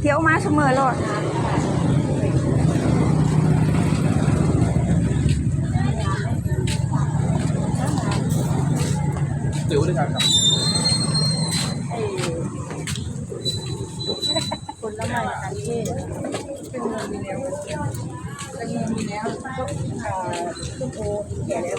เที่ยวมาเสมอโลดจิ๋วด้วยกันครับผลไม้อันนี้เป็นเงินมีแล้วเป็นเงินมีแล้วก็อ่าต้นโพแก่แล้ว